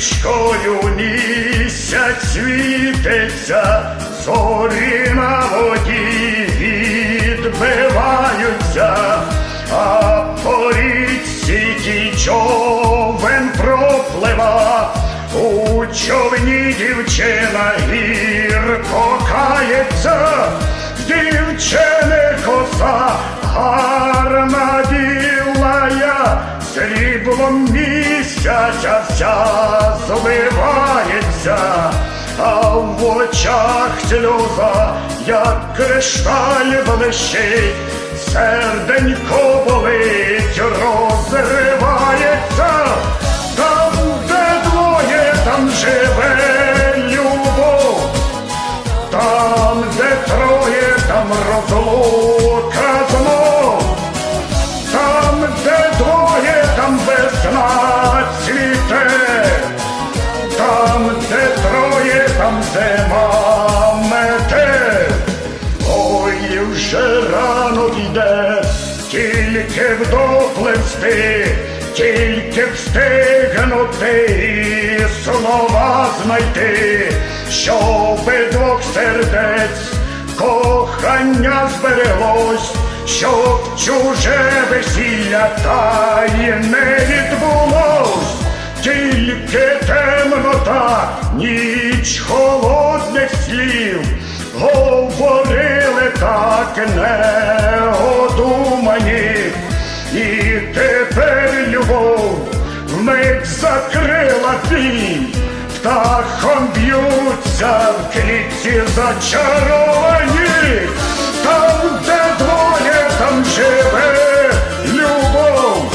річкою місяць світиться, зорі на воді відбиваються, а по річці човен проплива, у човні дівчина гірко кається, дівчини коса гарна білая, сріблом місяця вся зливається, а в очах сльоза, як кришталь блищить, серденько болить, розривається, там, де двоє, там живе любов. Там, де троє, там розлука знов. Там, де двоє, там весна тільки вдопливсти, тільки встигнути слова знайти, щоби двох сердець кохання збереглось, щоб чуже весілля та й не відбулось. Тільки темнота, ніч холодних слів, говорили так неодумані, і тепер любов вмить закрила бій, птахом б'ються в клітці зачаровані, там, де двоє, там живе любов.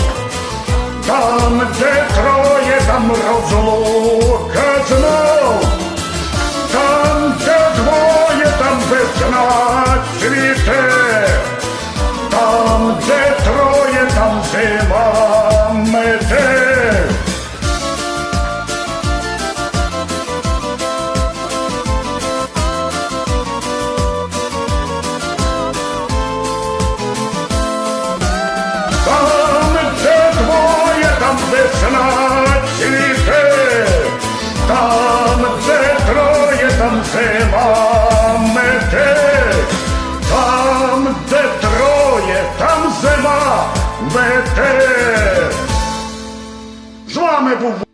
Там, де троє, там розлука знов. Там, де двоє, там весна троє, мете. Там, де двоє, там весна цвіте, там, де троє, там зима мете. З вами був